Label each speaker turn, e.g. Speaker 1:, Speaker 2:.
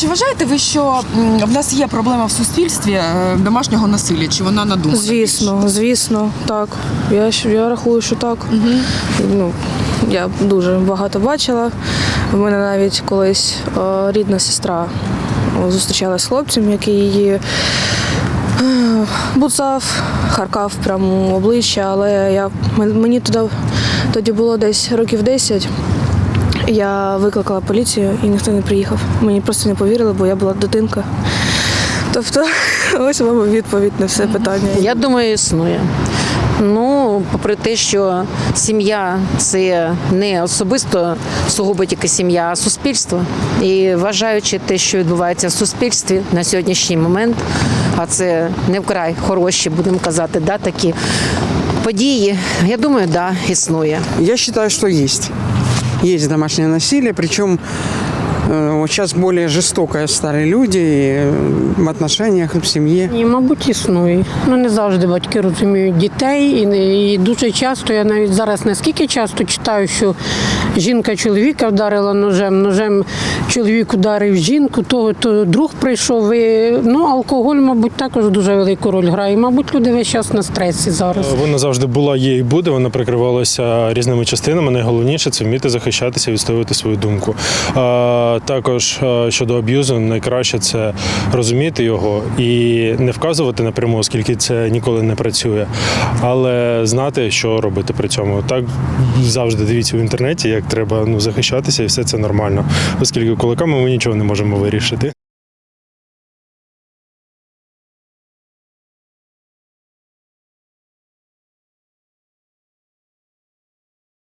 Speaker 1: чи вважаєте ви, що м, в нас є проблема в суспільстві е, домашнього насилля? Чи вона надумана?
Speaker 2: Звісно, звісно, так. Я, я рахую, що так. Ну, я дуже багато бачила. У мене навіть колись е, рідна сестра е, зустрічалась з хлопцем, який її е, буцав, харкав прямо у обличчя, але я, мен- мені тоді було десь років 10. Я викликала поліцію і ніхто не приїхав. Мені просто не повірили, бо я була дитинка. Тобто, ось вам відповідь на все питання.
Speaker 3: Я думаю, існує. Ну, попри те, що сім'я це не особисто сугубо тільки сім'я, а суспільство. І вважаючи те, що відбувається в суспільстві на сьогоднішній момент, а це не вкрай хороші, будемо казати, да, такі події. Я думаю, да, існує.
Speaker 4: Я считаю, что есть. Есть домашнее насилие, причем вот сейчас более жестокое стали люди и, э, в отношениях, в семье.
Speaker 5: І, мабуть, існує. Ну не завжди батьки розуміють дітей, і, не- і дуже часто я навіть зараз наскільки часто читаю, що жінка чоловіка вдарила ножем, ножем чоловік ударив жінку, то, то друг прийшов. І, ну, алкоголь, мабуть, також дуже велику роль грає. Мабуть, люди весь час на стресі зараз.
Speaker 6: Вона завжди була, є і буде. Вона прикривалася різними частинами. Найголовніше це вміти захищатися, відстоювати свою думку. Також щодо аб'юзу, найкраще це розуміти його і не вказувати напряму, оскільки це ніколи не працює, але знати, що робити при цьому. Так завжди дивіться в інтернеті, як треба ну захищатися, і все це нормально, оскільки кулаками ми нічого не можемо вирішити.